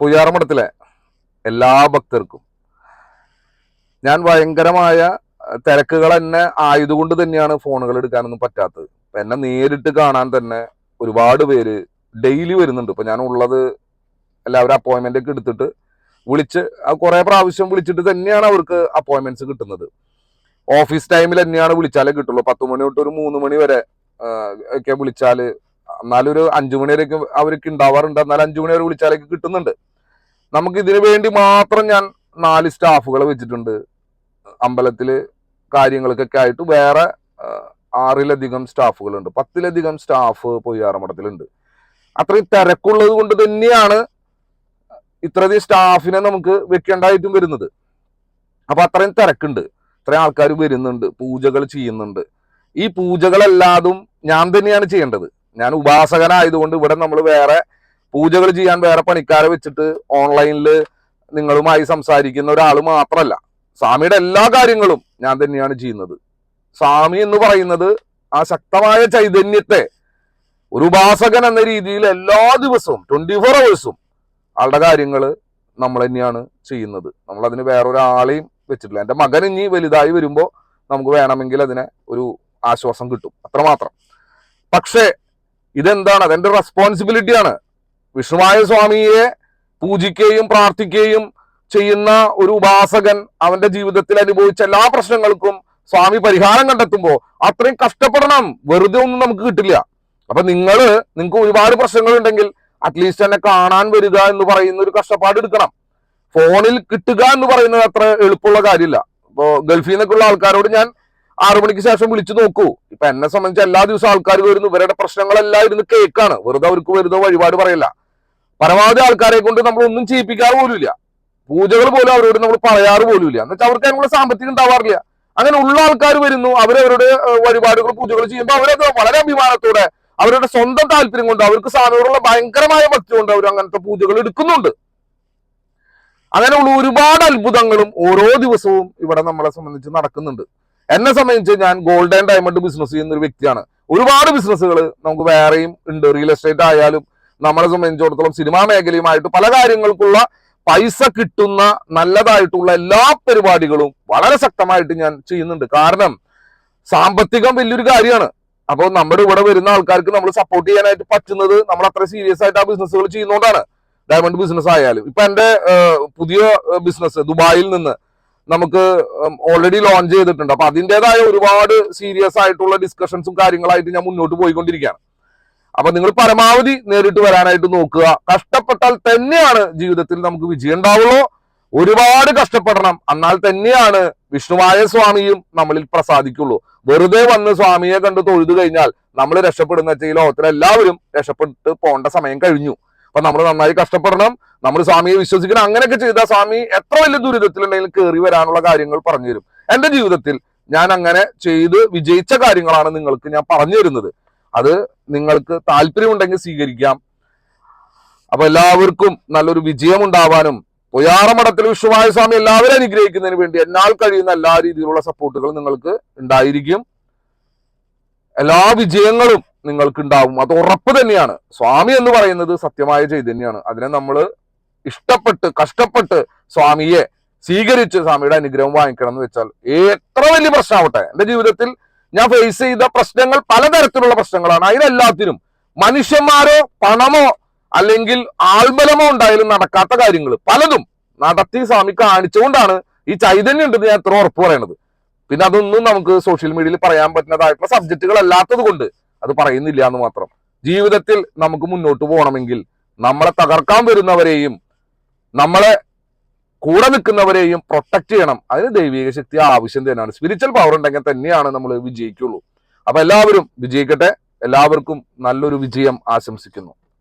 പുയ്യാറമഠത്തിലെ എല്ലാ ഭക്തർക്കും. ഞാൻ ഭയങ്കരമായ തിരക്കുകൾ തന്നെ ആയതുകൊണ്ട് തന്നെയാണ് ഫോണുകൾ എടുക്കാനൊന്നും പറ്റാത്തത്. എന്നെ നേരിട്ട് കാണാൻ തന്നെ ഒരുപാട് പേര് ഡെയിലി വരുന്നുണ്ട്. ഇപ്പൊ ഞാൻ ഉള്ളത് എല്ലാവരും അപ്പോയിൻമെന്റ് ഒക്കെ എടുത്തിട്ട് വിളിച്ച് കുറേ പ്രാവശ്യം വിളിച്ചിട്ട് തന്നെയാണ് അവർക്ക് അപ്പോയിന്റ്മെന്റ്സ് കിട്ടുന്നത്. ഓഫീസ് ടൈമിൽ തന്നെയാണ് വിളിച്ചാലേ കിട്ടുള്ളൂ. പത്ത് മണി തൊട്ട് ഒരു മൂന്ന് മണി വരെ ഒക്കെ വിളിച്ചാൽ എന്നാലും ഒരു അഞ്ചു മണി വരെയൊക്കെ അവർക്ക് ഉണ്ടാവാറുണ്ട്. എന്നാൽ അഞ്ചു മണി വരെ വിളിച്ചാലേക്ക് കിട്ടുന്നുണ്ട്. നമുക്ക് ഇതിനു വേണ്ടി മാത്രം ഞാൻ നാല് സ്റ്റാഫുകളെ വെച്ചിട്ടുണ്ട്. അമ്പലത്തിൽ കാര്യങ്ങൾക്കൊക്കെ ആയിട്ട് വേറെ ആറിലധികം സ്റ്റാഫുകളുണ്ട്. പത്തിലധികം സ്റ്റാഫ് പൊയ്യാറമഠത്തിലുണ്ട്. അത്രയും തിരക്കുള്ളത് കൊണ്ട് തന്നെയാണ് ഇത്രയധികം സ്റ്റാഫിനെ നമുക്ക് വെക്കേണ്ടതായിട്ടും വരുന്നത്. അപ്പൊ അത്രയും തിരക്കുണ്ട്. ഇത്രയും ആൾക്കാർ വരുന്നുണ്ട് പൂജകൾ ചെയ്യുന്നുണ്ട്. ഈ പൂജകളല്ലാതും ഞാൻ തന്നെയാണ് ചെയ്യേണ്ടത്. ഞാൻ ഉപാസകനായതുകൊണ്ട് ഇവിടെ നമ്മൾ വേറെ പൂജകൾ ചെയ്യാൻ വേറെ പണിക്കാരെ വെച്ചിട്ട് ഓൺലൈനിൽ നിങ്ങളുമായി സംസാരിക്കുന്ന ഒരാൾ മാത്രമല്ല സ്വാമിയുടെ എല്ലാ കാര്യങ്ങളും ഞാൻ തന്നെയാണ് ചെയ്യുന്നത്. സ്വാമി എന്ന് പറയുന്നത് ആ ശക്തമായ ചൈതന്യത്തെ ഒരു ഉപാസകൻ എന്ന രീതിയിൽ എല്ലാ ദിവസവും ട്വന്റി ഫോർ അവേഴ്സും ആളുടെ കാര്യങ്ങൾ നമ്മൾ തന്നെയാണ് ചെയ്യുന്നത്. നമ്മൾ അതിന് വേറൊരാളെയും വെച്ചിട്ടില്ല. എന്റെ മകൻ ഇനി വലുതായി വരുമ്പോൾ നമുക്ക് വേണമെങ്കിൽ അതിനെ ഒരു ആശ്വാസം കിട്ടും. അത്രമാത്രം. പക്ഷേ ഇതെന്താണ്? അതെന്റെ റെസ്പോൺസിബിലിറ്റിയാണ് വിഷ്ണുമായ സ്വാമിയെ പൂജിക്കുകയും പ്രാർത്ഥിക്കുകയും ചെയ്യുന്ന ഒരു ഉപാസകൻ അവന്റെ ജീവിതത്തിൽ അനുഭവിച്ച എല്ലാ പ്രശ്നങ്ങൾക്കും സ്വാമി പരിഹാരം കണ്ടെത്തുമ്പോൾ അത്രയും കഷ്ടപ്പെടണം. വെറുതെ ഒന്നും നമുക്ക് കിട്ടില്ല. അപ്പൊ നിങ്ങൾ നിങ്ങൾക്ക് ഒരുപാട് പ്രശ്നങ്ങൾ ഉണ്ടെങ്കിൽ അറ്റ്ലീസ്റ്റ് എന്നെ കാണാൻ വരിക എന്ന് പറയുന്ന ഒരു കഷ്ടപ്പാട് എടുക്കണം. ഫോണിൽ കിട്ടുക എന്ന് പറയുന്നത് അത്ര എളുപ്പമുള്ള കാര്യമില്ല. ഇപ്പോൾ ഗൾഫിൽ നിന്നൊക്കെയുള്ള ആൾക്കാരോട് ഞാൻ ആറു മണിക്ക് ശേഷം വിളിച്ചു നോക്കൂ. ഇപ്പൊ എന്നെ സംബന്ധിച്ച് എല്ലാ ദിവസവും ആൾക്കാർ വരുന്നു. ഇവരുടെ പ്രശ്നങ്ങളെല്ലാം ഇരുന്ന് കേക്കാണ് വെറുതെ അവർക്ക് വരുന്ന വഴിപാട് പറയില്ല. പരമാവധി ആൾക്കാരെ കൊണ്ട് നമ്മൾ ഒന്നും ചെയ്യിപ്പിക്കാറ് പോലുമില്ല. പൂജകൾ പോലും അവരോട് നമ്മൾ പറയാറ് പോലുമില്ല. എന്ന് വെച്ചാൽ അവർക്ക് അതിനുള്ള സാമ്പത്തികം ഉണ്ടാവാറില്ല. അങ്ങനെ ഉള്ള ആൾക്കാർ വരുന്നു അവരവരുടെ വഴിപാടുകൾ പൂജകൾ ചെയ്യുമ്പോൾ അവരത് വളരെ അഭിമാനത്തോടെ അവരുടെ സ്വന്തം താല്പര്യം കൊണ്ട് അവർക്ക് സ്വാമിയോടുള്ള ഭയങ്കരമായ ഭക്തി കൊണ്ട് അവർ അങ്ങനത്തെ പൂജകൾ എടുക്കുന്നുണ്ട്. അങ്ങനെയുള്ള ഒരുപാട് അത്ഭുതങ്ങളും ഓരോ ദിവസവും ഇവിടെ നമ്മളെ സംബന്ധിച്ച് നടക്കുന്നുണ്ട്. എന്നെ സംബന്ധിച്ച് ഞാൻ ഗോൾഡ് ആൻഡ് ഡയമണ്ട് ബിസിനസ് ചെയ്യുന്ന ഒരു വ്യക്തിയാണ്. ഒരുപാട് ബിസിനസ്സുകൾ നമുക്ക് വേറെയും ഉണ്ട്. റിയൽ എസ്റ്റേറ്റ് ആയാലും നമ്മളെ സംബന്ധിച്ചിടത്തോളം സിനിമാ മേഖലയുമായിട്ട് പല കാര്യങ്ങൾക്കുള്ള പൈസ കിട്ടുന്ന നല്ലതായിട്ടുള്ള എല്ലാ പരിപാടികളും വളരെ ശക്തമായിട്ട് ഞാൻ ചെയ്യുന്നുണ്ട്. കാരണം സാമ്പത്തികം വലിയൊരു കാര്യമാണ്. അപ്പോൾ നമ്മുടെ ഇവിടെ വരുന്ന ആൾക്കാർക്ക് നമ്മൾ സപ്പോർട്ട് ചെയ്യാനായിട്ട് പറ്റുന്നത് നമ്മൾ അത്ര സീരിയസ് ആയിട്ട് ആ ബിസിനസ്സുകൾ ചെയ്യുന്നതുകൊണ്ടാണ് ഡയമണ്ട് ബിസിനസ് ആയാലും. ഇപ്പൊ എന്റെ പുതിയ ബിസിനസ് ദുബായിൽ നിന്ന് നമുക്ക് ഓൾറെഡി ലോഞ്ച് ചെയ്തിട്ടുണ്ട്. അപ്പൊ അതിന്റെതായ ഒരുപാട് സീരിയസ് ആയിട്ടുള്ള ഡിസ്കഷൻസും കാര്യങ്ങളായിട്ട് ഞാൻ മുന്നോട്ട് പോയിക്കൊണ്ടിരിക്കുകയാണ്. അപ്പൊ നിങ്ങൾ പരമാവധി നേരിട്ട് വരാനായിട്ട് നോക്കുക. കഷ്ടപ്പെട്ടാൽ തന്നെയാണ് ജീവിതത്തിൽ നമുക്ക് വിജയം ഉണ്ടാവുള്ളൂ. ഒരുപാട് കഷ്ടപ്പെടണം. എന്നാൽ തന്നെയാണ് വിഷ്ണുവായ സ്വാമിയും നമ്മളിൽ പ്രസാദിക്കുള്ളൂ. വെറുതെ വന്ന് സ്വാമിയെ കണ്ട് തൊഴുതു കഴിഞ്ഞാൽ നമ്മൾ രക്ഷപ്പെടുന്ന വെച്ചാൽ ഈ ലോകത്തിലെ എല്ലാവരും രക്ഷപ്പെട്ട് പോകേണ്ട സമയം കഴിഞ്ഞു. അപ്പൊ നമ്മൾ നന്നായി കഷ്ടപ്പെടണം. നമ്മൾ സ്വാമിയെ വിശ്വസിക്കണം. അങ്ങനെയൊക്കെ ചെയ്താൽ സ്വാമി എത്ര വലിയ ദുരിതത്തിലുണ്ടെങ്കിലും കയറി വരാനുള്ള കാര്യങ്ങൾ പറഞ്ഞു തരും. എന്റെ ജീവിതത്തിൽ ഞാൻ അങ്ങനെ ചെയ്ത് വിജയിച്ച കാര്യങ്ങളാണ് നിങ്ങൾക്ക് ഞാൻ പറഞ്ഞു തരുന്നത്. അത് നിങ്ങൾക്ക് താല്പര്യമുണ്ടെങ്കിൽ സ്വീകരിക്കാം. അപ്പൊ എല്ലാവർക്കും നല്ലൊരു വിജയം ഉണ്ടാവാനും പൊയ്യാറമഠത്തിൽ വിശ്വമായ സ്വാമി എല്ലാവരും അനുഗ്രഹിക്കുന്നതിന് വേണ്ടി എന്നാൽ കഴിയുന്ന എല്ലാ രീതിയിലുള്ള സപ്പോർട്ടുകൾ നിങ്ങൾക്ക് ഉണ്ടായിരിക്കും. എല്ലാ വിജയങ്ങളും നിങ്ങൾക്ക് ഉണ്ടാവും അത് ഉറപ്പ് തന്നെയാണ്. സ്വാമി എന്ന് പറയുന്നത് സത്യമായ ചൈതന്യമാണ്. അതിനെ നമ്മൾ ഇഷ്ടപ്പെട്ട് കഷ്ടപ്പെട്ട് സ്വാമിയെ സ്വീകരിച്ച് സ്വാമിയുടെ അനുഗ്രഹം വാങ്ങിക്കണം എന്ന് വെച്ചാൽ എത്ര വലിയ പ്രശ്നമാവട്ടെ എന്റെ ജീവിതത്തിൽ ഞാൻ ഫേസ് ചെയ്ത പ്രശ്നങ്ങൾ പലതരത്തിലുള്ള പ്രശ്നങ്ങളാണ്. അതിനെല്ലാത്തിനും മനുഷ്യന്മാരോ പണമോ അല്ലെങ്കിൽ ആൾബലമോ ഉണ്ടായാലും നടക്കാത്ത കാര്യങ്ങൾ. പലതും നടത്തി സ്വാമി കാണിച്ചുകൊണ്ടാണ് ഈ ചൈതന്യം ഉണ്ടെന്ന് ഞാൻ എത്ര ഉറപ്പ് പറയണത്. പിന്നെ അതൊന്നും നമുക്ക് സോഷ്യൽ മീഡിയയിൽ പറയാൻ പറ്റുന്നതായിട്ടുള്ള സബ്ജക്റ്റുകൾ അല്ലാത്തത് കൊണ്ട് അത് പറയുന്നില്ല എന്ന് മാത്രം. ജീവിതത്തിൽ നമുക്ക് മുന്നോട്ട് പോകണമെങ്കിൽ നമ്മളെ തകർക്കാൻ വരുന്നവരെയും നമ്മളെ കൂടെ നിൽക്കുന്നവരെയും പ്രൊട്ടക്ട് ചെയ്യണം. അതിന് ദൈവിക ശക്തി ആവശ്യം തന്നെയാണ്. സ്പിരിച്വൽ പവർ ഉണ്ടെങ്കിൽ തന്നെയാണ് നമ്മൾ വിജയിക്കുള്ളൂ. അപ്പൊ എല്ലാവരും വിജയിക്കട്ടെ. എല്ലാവർക്കും നല്ലൊരു വിജയം ആശംസിക്കുന്നു.